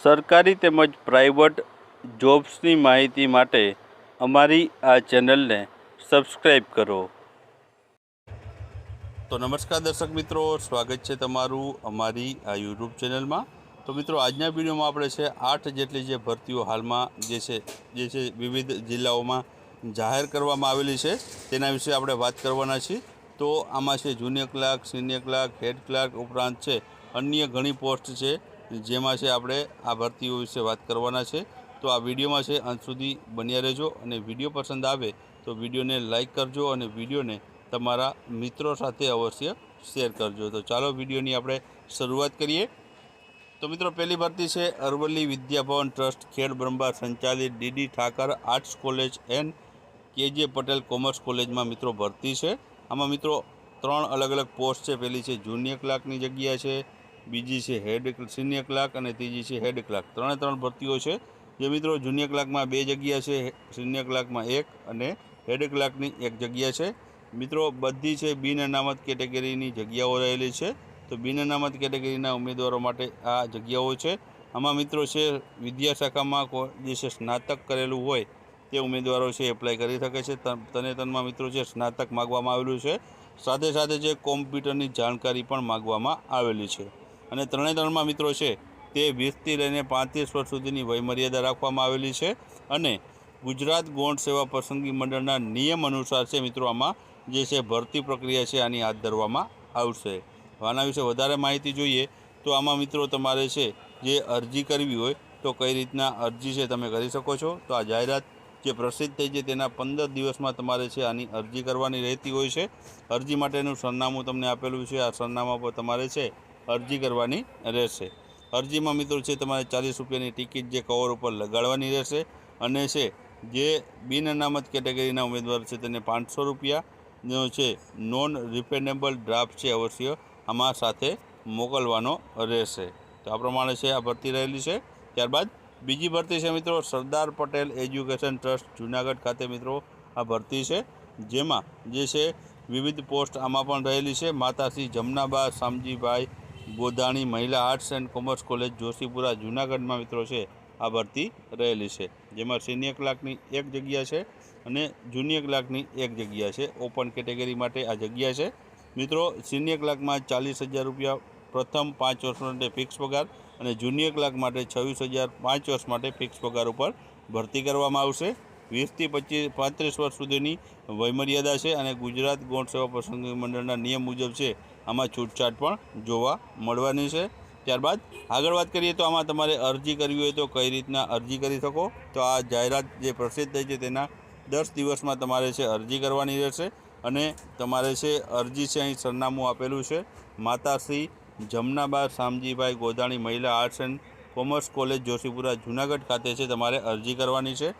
સરકારી તેમજ પ્રાઇવેટ જોબ્સની માહિતી માટે અમારી આ ચેનલને સબસ્ક્રાઈબ કરો. તો નમસ્કાર દર્શક મિત્રો, સ્વાગત છે તમારું અમારી આ યુટ્યુબ ચેનલમાં. તો મિત્રો, આજના વિડીયોમાં આપણે છે આઠ જેટલી જે ભરતીઓ હાલમાં જે છે જે છે વિવિધ જિલ્લાઓમાં જાહેર કરવામાં આવેલી છે, તેના વિશે આપણે વાત કરવાના છીએ. તો આમાં છે junior clerk, senior clerk, head clerk ઉપરાંત છે અન્ય ઘણી પોસ્ટ છે જેમાં છે આપણે આ ભરતીઓ વિશે વાત કરવાના છે. તો આ વિડીયોમાં છે અંત સુધી બન્યા રહેજો અને વીડિયો પસંદ આવે તો વિડીયોને લાઇક કરજો અને વિડીયોને તમારા મિત્રો સાથે અવશ્ય શેર કરજો. તો ચાલો વિડીયોની આપણે શરૂઆત કરીએ. તો મિત્રો, પહેલી ભરતી છે અરવલ્લી વિદ્યાભવન ટ્રસ્ટ ખેડ બ્રહ્મા સંચાલિત DD Thakar arts college and KJ Patel commerce કોલેજમાં મિત્રો ભરતી છે. આમાં મિત્રો ત્રણ અલગ અલગ પોસ્ટ છે. પહેલી છે જુનિયર ક્લાર્કની જગ્યા છે. બીજી છે હેડ સિનિયર ક્લાર્ક અને ત્રીજી છે હેડ ક્લાર્ક ત્રણે ત્રણ ભરતીઓ છે. જે મિત્રો જુનિયર ક્લાર્કમાં બે જગ્યા છે સિનિયર ક્લાર્કમાં એક અને હેડ ક્લાર્કની એક જગ્યા છે. મિત્રો, બધી છે બિન અનામત કેટેગરીની જગ્યાઓ રહેલી છે. તો બિન અનામત કેટેગરીના ઉમેદવારો માટે આ જગ્યાઓ છે. આમાં મિત્રો છે, વિદ્યાશાખામાં જે છે સ્નાતક કરેલું હોય, તે ઉમેદવારો છે એપ્લાય કરી શકે છે. તને તનમાં મિત્રો છે સ્નાતક માગવામાં આવેલું છે. સાથે સાથે જે કોમ્પ્યુટરની જાણકારી પણ માગવામાં આવેલી છે. અને ત્રણે ત્રણમાં મિત્રો છે તે વીસથી લઈને પાંત્રીસ વર્ષ સુધીની વયમર્યાદા રાખવામાં આવેલી છે અને ગુજરાત ગૌણ સેવા પસંદગી મંડળના નિયમ અનુસાર છે મિત્રો આમાં જે છે ભરતી પ્રક્રિયા છે આની હાથ ધરવામાં આવશે. આના વિશે વધારે માહિતી જોઈએ તો આમાં મિત્રો તમારે છે જે અરજી કરવી હોય તો કઈ રીતના અરજી છે તમે કરી શકો છો. તો આ જાહેરાત જે પ્રસિદ્ધ થઈ છે તેના પંદર દિવસમાં તમારે છે આની અરજી કરવાની રહેતી હોય છે. અરજી માટેનું સરનામું તમને આપેલું છે. આ સરનામા પર તમારે છે અરજી કરવાની રહેશે. અરજીમાં મિત્રો છે, તમારે ચાલીસ રૂપિયાની ટિકિટ જે કવર ઉપર લગાડવાની રહેશે અને છે, જે બિન અનામત કેટેગરીના ઉમેદવાર છે, તેને પાંચસો રૂપિયાનો છે નોન રિફેન્ડેબલ ડ્રાફ્ટ છે, અવશ્ય આમાં સાથે મોકલવાનો રહેશે. તો આ પ્રમાણે છે, આ ભરતી રહેલી છે. ત્યારબાદ બીજી ભરતી છે મિત્રો, સરદાર પટેલ એજ્યુકેશન ટ્રસ્ટ, જુનાગઢ ખાતે મિત્રો આ ભરતી છે, જેમાં જે છે, વિવિધ પોસ્ટ આમાં પણ રહેલી છે. માતાશ્રી જમનાબા, શામજીભાઈ ગોધાણી મહિલા arts and commerce college Joshipura, જૂનાગઢમાં મિત્રો છે. આ ભરતી રહેલી છે. જેમાં સિનિયર ક્લાર્કની એક જગ્યા છે અને જુનિયર ક્લાર્કની એક જગ્યા છે. ઓપન કેટેગરી માટે આ જગ્યા છે. મિત્રો, સિનિયર ક્લાર્કમાં ચાલીસ હજાર રૂપિયા પ્રથમ પાંચ વર્ષ માટે ફિક્સ પગાર અને જુનિયર ક્લાર્ક માટે છવ્વીસ હજાર પાંચ વર્ષ માટે ફિક્સ પગાર ઉપર ભરતી કરવામાં આવશે. વીસથી પચીસ, પાંત્રીસ વર્ષ સુધીની વયમર્યાદા છે અને ગુજરાત ગૌણ સેવા પસંદગી મંડળના નિયમ મુજબ છે આમાં છૂટછાટ પણ જોવા મળવાની છે. ત્યારબાદ આગળ વાત કરીએ તો આમાં તમારે અરજી કરવી હોય તો કઈ રીતના અરજી કરી શકો? તો આ જાહેરાત જે પ્રસિદ્ધ થઈ છે તેના દસ દિવસમાં તમારે છે અરજી કરવાની રહેશે અને તમારે છે અરજી છે અહીં સરનામું આપેલું છે. માતાશ્રી જમનાબા શામજીભાઈ ગોધાણી મહિલા arts and commerce college, Joshipura, Junagadh ખાતે છે તમારે અરજી કરવાની છે.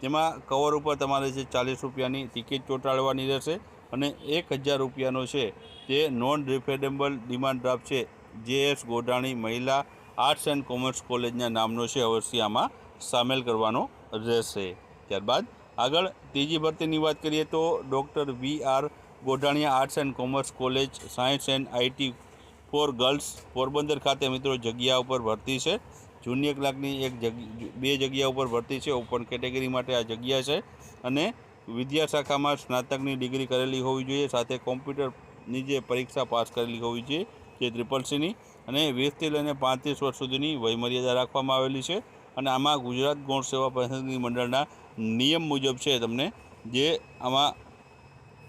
તેમાં કવર ઉપર તમારે છે ચાલીસ રૂપિયાની ટિકિટ ચોંટાડવાની રહેશે. અને એક હજાર રૂપિયાનો છે. તે નોન રિફેડેબલ ડિમાન્ડ ડ્રાફ્ટ છે. જે એસ ગોઢાણી મહિલા આર્ટ્સ એન્ડ કોમર્સ કોલેજના નામનો છે. અવશ્ય આમાં સામેલ કરવાનો રહેશે. ત્યારબાદ આગળ ત્રીજી ભરતીની વાત કરીએ તો doctor V R Godhaniya arts and commerce college science and IT for girls Porbandar ખાતે મિત્રો જગ્યા ઉપર ભરતી છે. જુનિયર ક્લાર્કની એક જગ્યા, બે જગ્યા ઉપર ભરતી છે. ઓપન કેટેગરી માટે આ જગ્યા છે. અને વિદ્યાશાખામાં સ્નાતકની ડિગ્રી કરેલી હોવી જોઈએ, સાથે કોમ્પ્યુટરની જે પરીક્ષા પાસ કરેલી હોવી જોઈએ, જે ટ્રિપલ સીની અને વીસથી લઈને પાંત્રીસ વર્ષ સુધીની વયમર્યાદા રાખવામાં આવેલી છે. અને આમાં ગુજરાત ગૌણ સેવા પ્રતિનિધિ મંડળના નિયમ મુજબ છે તમને, જે આમાં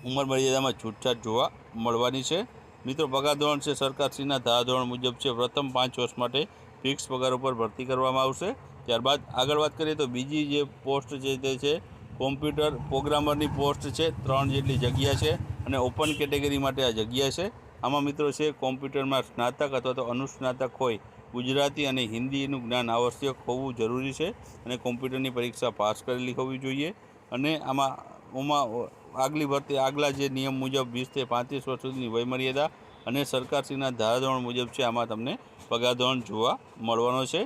ઉંમર મર્યાદામાં છૂટછાટ જોવા મળવાની છે. મિત્રો, પગાર ધોરણ છે સરકારશ્રીના ધારાધોરણ મુજબ છે, પ્રથમ પાંચ વર્ષ માટે ફિક્સ પગાર ઉપર ભરતી કરવામાં આવશે. ત્યારબાદ આગળ વાત કરીએ તો બીજી જે પોસ્ટ છે તે છે કોમ્પ્યુટર પ્રોગ્રામરની પોસ્ટ છે, ત્રણ જેટલી જગ્યા છે અને ઓપન કેટેગરી માટે આ જગ્યા છે. આમાં મિત્રો છે, કોમ્પ્યુટરમાં સ્નાતક અથવા તો અનુસ્નાતક હોય, ગુજરાતી અને હિન્દીનું જ્ઞાન આવશ્યક હોવું જરૂરી છે અને કોમ્પ્યુટરની પરીક્ષા પાસ કરેલી હોવી જોઈએ. અને આમાં ઓમાં આગલી ભરતી, આગલા જે નિયમ મુજબ વીસથી પાંત્રીસ વર્ષ સુધીની વયમર્યાદા અને સરકારશ્રીના ધારાધોરણ મુજબ છે, આમાં તમને પગારધોરણ જોવા મળવાનો છે.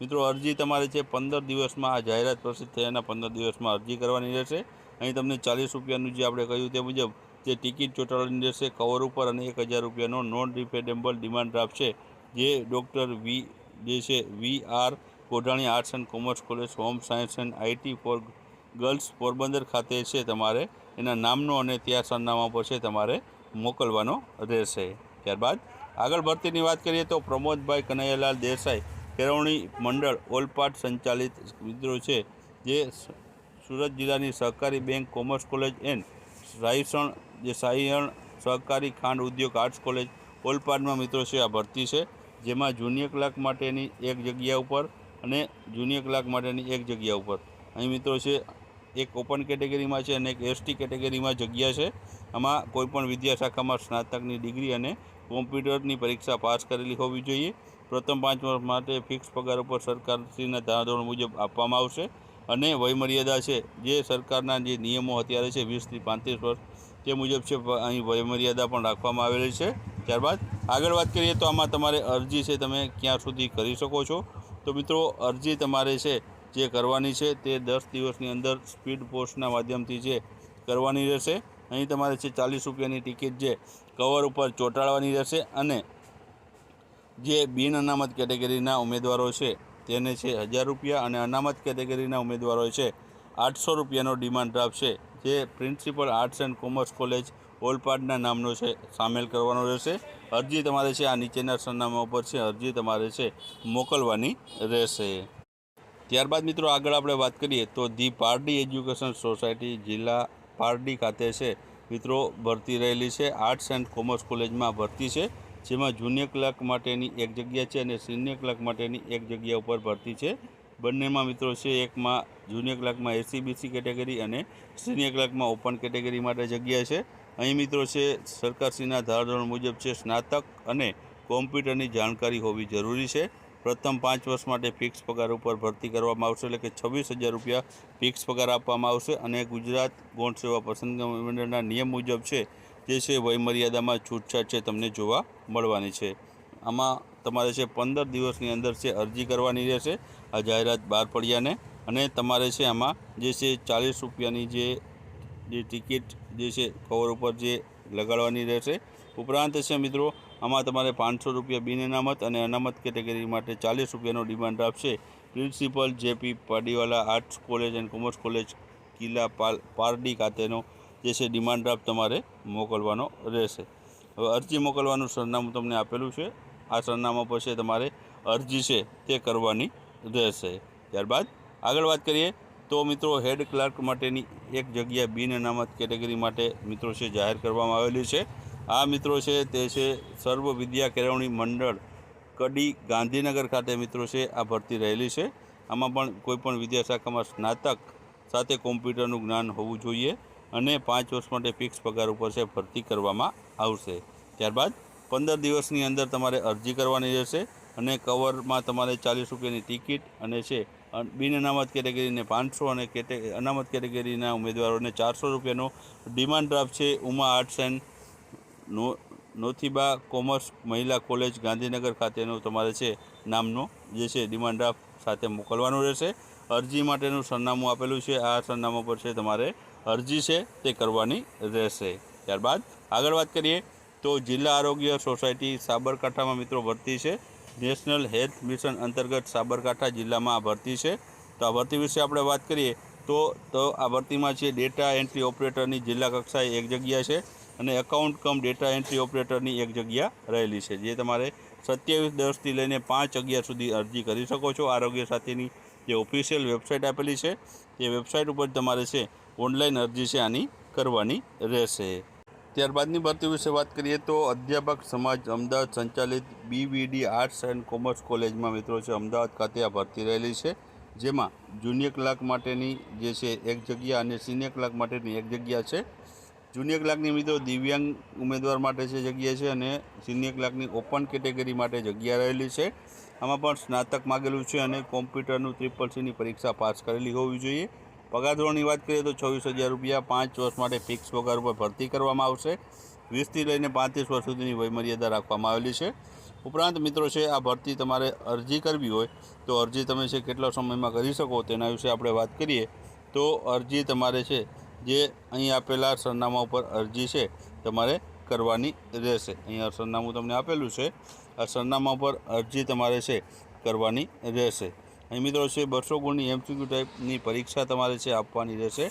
મિત્રો, અરજી તમારે છે પંદર દિવસમાં આ જાહેરાત પ્રસિદ્ધ થયાના પંદર દિવસમાં અરજી કરવાની રહેશે. અહીં તમને ચાલીસ રૂપિયાનું જે આપણે કહ્યું તે મુજબ જે ટિકિટ ચોંટાડવાની રહેશે, કવર ઉપર અને એક હજાર રૂપિયાનો નોન રિફેન્ડેબલ ડિમાન્ડ ડ્રાફ્ટ છે. જે ડૉક્ટર વી, જે છે V R Kodhani arts and commerce college, home science and IT for girls Porbandar ખાતે છે તમારે. એના નામનો અને ત્યાં સરનામા પર છે તમારે મોકલવાનો રહેશે. ત્યારબાદ આગળ ભરતીની વાત કરીએ તો પ્રમોદભાઈ કનૈયાલાલ દેસાઈ કેળવણી મંડળ ઓલપાટ સંચાલિત મિત્રો છે, જે સુરત જિલ્લાની સહકારી bank, commerce college and Raysan જે સાયણ સહકારી ખાંડ ઉદ્યોગ આર્ટ્સ કોલેજ ઓલપાડમાં મિત્રો છે, આ ભરતી છે. જેમાં જુનિયર ક્લાર્ક માટેની એક જગ્યા ઉપર અને જુનિયર ક્લાર્ક માટેની એક જગ્યા ઉપર. અહીં મિત્રો છે, એક ઓપન કેટેગરીમાં છે અને એક એસટી કેટેગરીમાં જગ્યા છે. આમાં કોઈપણ વિદ્યાશાખામાં સ્નાતકની ડિગ્રી અને કોમ્પ્યુટરની પરીક્ષા પાસ કરેલી હોવી જોઈએ. પ્રથમ પાંચ વર્ષ માટે ફિક્સ પગાર ઉપર સરકારશ્રીના ધારાધોરણ મુજબ આપવામાં આવશે અને વયમર્યાદા છે, જે સરકારના જે નિયમો અત્યારે છે, વીસથી પાંત્રીસ વર્ષ તે મુજબ છે અહીં વયમર્યાદા પણ રાખવામાં આવેલી છે. ત્યારબાદ આગળ વાત કરીએ તો આમાં તમારે અરજી છે, તમે ક્યાં સુધી કરી શકો છો? તો મિત્રો, અરજી તમારે છે, જે કરવાની છે તે દસ દિવસની અંદર સ્પીડ પોસ્ટના માધ્યમથી છે કરવાની રહેશે. અહીં તમારે છે ચાલીસ રૂપિયાની ટિકિટ જે કવર ઉપર ચોંટાડવાની રહેશે અને જે બિન અનામત કેટેગરીના ઉમેદવારો છે, તેને છે હજાર રૂપિયા અને અનામત કેટેગરીના ઉમેદવારો છે, આઠસો રૂપિયાનો ડિમાન્ડ ડ્રાફ્ટ છે, જે principal arts and commerce college ઓલપાડના નામનો છે, સામેલ કરવાનો રહેશે. અરજી તમારે છે, આ નીચેના સરનામા ઉપર છે, અરજી તમારે છે, મોકલવાની રહેશે. ત્યારબાદ મિત્રો આગળ આપણે વાત કરીએ, તો ધી પારડી એજ્યુકેશન સોસાયટી જિલ્લા પારડી ખાતે છે, મિત્રો ભરતી રહેલી છે, આર્ટ્સ એન્ડ કોમર્સ કોલેજમાં ભરતી છે. જેમાં જુનિયર ક્લાર્ક માટેની એક જગ્યા છે અને સિનિયર ક્લાર્ક માટેની એક જગ્યા ઉપર ભરતી છે. બંનેમાં મિત્રો છે એકમાં જુનિયર ક્લાર્કમાં એસીબીસી કેટેગરી અને સિનિયર ક્લાર્કમાં ઓપન કેટેગરી માટે જગ્યા છે. અહીં મિત્રો છે સરકારશ્રીના ધારાધોરણ મુજબ છે સ્નાતક અને કોમ્પ્યુટરની જાણકારી હોવી જરૂરી છે. પ્રથમ પાંચ વર્ષ માટે ફિક્સ પગાર ઉપર ભરતી કરવામાં આવશે એટલે કે છવ્વીસ હજાર રૂપિયા ફિક્સ પગાર આપવામાં આવશે અને ગુજરાત ગૌણ સેવા પસંદગી મંડળના નિયમ મુજબ છે જે છે વયમર્યાદામાં છૂટછાટ છે તમને જોવા મળવાની છે. આમાં તમારે છે પંદર દિવસની અંદર છે અરજી કરવાની રહેશે, આ જાહેરાત બહાર પડ્યાને. અને તમારે છે આમાં જે છે ચાલીસ રૂપિયાની જે જે ટિકિટ જે છે કવર ઉપર જે લગાડવાની રહેશે. ઉપરાંત છે મિત્રો, આમાં તમારે પાંચસો રૂપિયા બિન અનામત અને અનામત કેટેગરી માટે ચાલીસ રૂપિયાનો ડિમાન્ડ આપશે. Principal JP Padiwala arts college and commerce college Killa પાલ, પારડી ખાતેનો જે છે ડિમાન્ડ ડ્રાફ્ટ તમારે મોકલવાનો રહેશે. હવે અરજી મોકલવાનું સરનામું તમને આપેલું છે. આ સરનામા પર છે તમારે અરજી છે તે કરવાની રહેશે. ત્યારબાદ આગળ વાત કરીએ તો મિત્રો હેડ ક્લાર્ક માટેની એક જગ્યા બિન અનામત કેટેગરી માટે મિત્રો છે, જાહેર કરવામાં આવેલી છે. આ મિત્રો છે તે છે સર્વ વિદ્યા કેળવણી મંડળ કડી ગાંધીનગર ખાતે મિત્રો છે, આ ભરતી રહેલી છે. આમાં પણ કોઈપણ વિદ્યાશાખામાં સ્નાતક સાથે કોમ્પ્યુટરનું જ્ઞાન હોવું જોઈએ. અને પાંચ વર્ષ માટે ફિક્સ પગાર ઉપર છે, ભરતી કરવામાં આવશે. ત્યારબાદ પંદર દિવસની અંદર તમારે અરજી કરવાની રહેશે અને કવરમાં તમારે ચાલીસ રૂપિયાની ટિકિટ અને છે બિન અનામત કેટેગરીને પાંચસો અને કેટે, અનામત કેટેગરીના ઉમેદવારોને ચારસો રૂપિયાનો ડિમાન્ડ ડ્રાફ્ટ છે, ઉમા આર્ટ્સ એન્ડ નો, નોથીબા કોમર્સ મહિલા કોલેજ ગાંધીનગર ખાતેનો તમારે છે, નામનો જે છે, ડિમાન્ડ ડ્રાફ્ટ સાથે મોકલવાનું રહેશે. અરજી માટેનું સરનામું આપેલું છે, આ સરનામા પર છે તમારે અરજી છે તે કરવાની રહેશે. ત્યારબાદ આગળ વાત કરીએ તો જિલ્લા આરોગ્ય સોસાયટી સાબરકાંઠામાં મિત્રો ભરતી છે. નેશનલ હેલ્થ મિશન અંતર્ગત સાબરકાંઠા જિલ્લામાં આ ભરતી છે. તો આ ભરતી વિશે આપણે વાત કરીએ તો તો આ ભરતીમાં છે ડેટા એન્ટ્રી ઓપરેટરની જિલ્લા કક્ષાએ એક જગ્યા છે અને એકાઉન્ટ કમ ડેટા એન્ટ્રી ઓપરેટરની એક જગ્યા રહેલી છે. જે તમારે સત્યાવીસ દસથી લઈને પાંચ અગિયાર સુધી અરજી કરી શકો છો. આરોગ્ય સાથેની જે ઓફિશિયલ વેબસાઇટ આપેલી છે, તે વેબસાઇટ ઉપર તમારે છે ઓનલાઈન અરજી છે આની કરવાની રહેશે. ત્યારબાદની ભરતી વિશે વાત કરીએ તો અધ્યાપક સમાજ અમદાવાદ સંચાલિત બીવીડી આર્ટ્સ એન્ડ કોમર્સ કોલેજમાં મિત્રો છે, અમદાવાદ ખાતે આ ભરતી રહેલી છે. જેમાં જુનિયર ક્લાર્ક માટેની જે છે એક જગ્યા અને સિનિયર ક્લાર્ક માટેની એક જગ્યા છે. જુનિયર ક્લાર્કની મિત્રો દિવ્યાંગ ઉમેદવાર માટે છે જગ્યા છે અને સિનિયર ક્લાર્કની ઓપન કેટેગરી માટે જગ્યા રહેલી છે. આમાં પણ સ્નાતક માગેલું છે અને કોમ્પ્યુટરનું ત્રિપલ સીની પરીક્ષા પાસ કરેલી હોવી જોઈએ. પગાર ધોરણની વાત કરીએ તો છવ્વીસ હજાર રૂપિયા પાંચ વર્ષ માટે ફિક્સ પગાર ઉપર ભરતી કરવામાં આવશે. વીસથી લઈને પાંત્રીસ વર્ષ સુધીની વયમર્યાદા રાખવામાં આવેલી છે. ઉપરાંત મિત્રો છે, આ ભરતી તમારે અરજી કરવી હોય તો અરજી તમે છે, કેટલા સમયમાં કરી શકો તેના વિશે આપણે વાત કરીએ. તો અરજી તમારે છે, જે અહીં આપેલા સરનામા ઉપર અરજી છે, તમારે કરવાની રહેશે. અહીંયા સરનામું તમને આપેલું છે. આ સરનામા પર અરજી તમારે છે, કરવાની રહેશે. અહીં મિત્રો છે, બસો ગુણની એમસીક્યુ ટાઈપની પરીક્ષા તમારે છે, આપવાની રહેશે.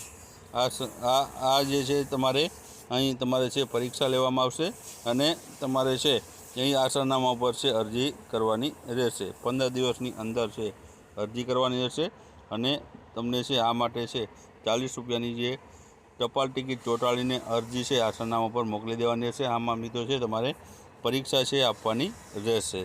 આ આ જે છે તમારે અહીં તમારે છે, પરીક્ષા લેવામાં આવશે અને તમારે છે, અહીં આ સરનામા પર છે, અરજી કરવાની રહેશે. પંદર દિવસની અંદર છે, અરજી કરવાની રહેશે અને તમને છે, આ માટે છે, ચાલીસ રૂપિયાની જે ટપાલ ટિકિટ ચોંટાડીને અરજી છે આ સરનામા પર મોકલી દેવાની રહેશે. આમાં મિત્રો છે, તમારે પરીક્ષા છે, આપવાની રહેશે.